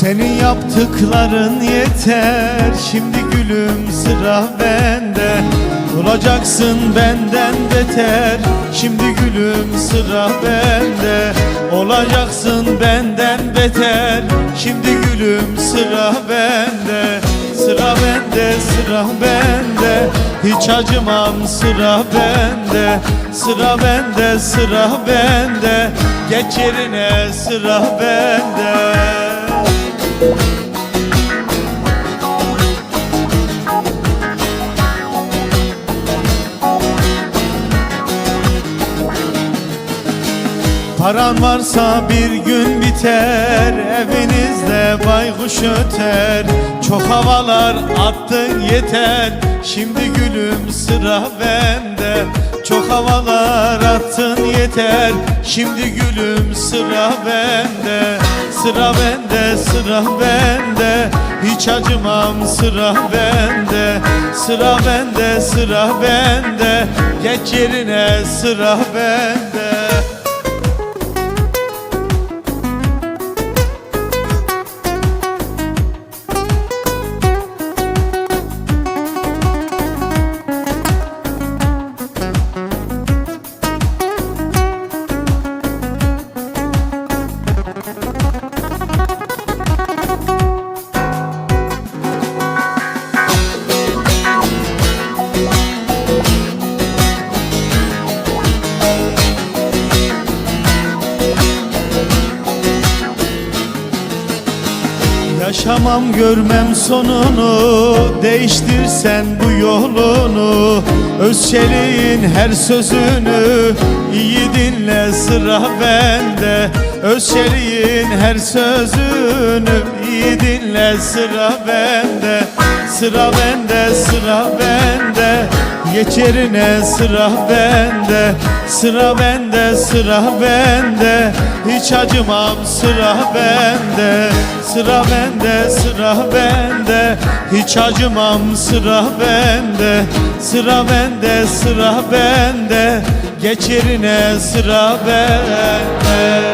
Senin yaptıkların yeter. Şimdi gülüm sıra bende. Olacaksın benden beter. Şimdi gülüm sıra bende. Olacaksın benden beter. Şimdi gülüm sıra bende. Sıra bende sıra bende. Hiç acımam sıra bende. Sıra bende sıra bende. Geç yerine sıra bende Paran varsa bir gün biter Evinizde baykuş öter. Çok havalar attın yeter Şimdi gülüm sıra bende. Çok havalar attın yeter Şimdi gülüm sıra bende Sıra bende sıra bende. Hiç acımam sıra bende. Sıra bende sıra bende. Geç yerine sıra bende Yaşamam görmem sonunu. Değiştirsen bu yolunu. Özçeliğin her sözünü. İyi dinle sıra bende. Özçeliğin her sözünü. İyi dinle sıra bende. Sıra bende sıra bende Geç yerine sıra bende. Sıra bende sıra bende. Hiç acımam sıra bende. Sıra bende sıra bende. Hiç acımam sıra bende. Sıra bende sıra bende. Geç yerine sıra bende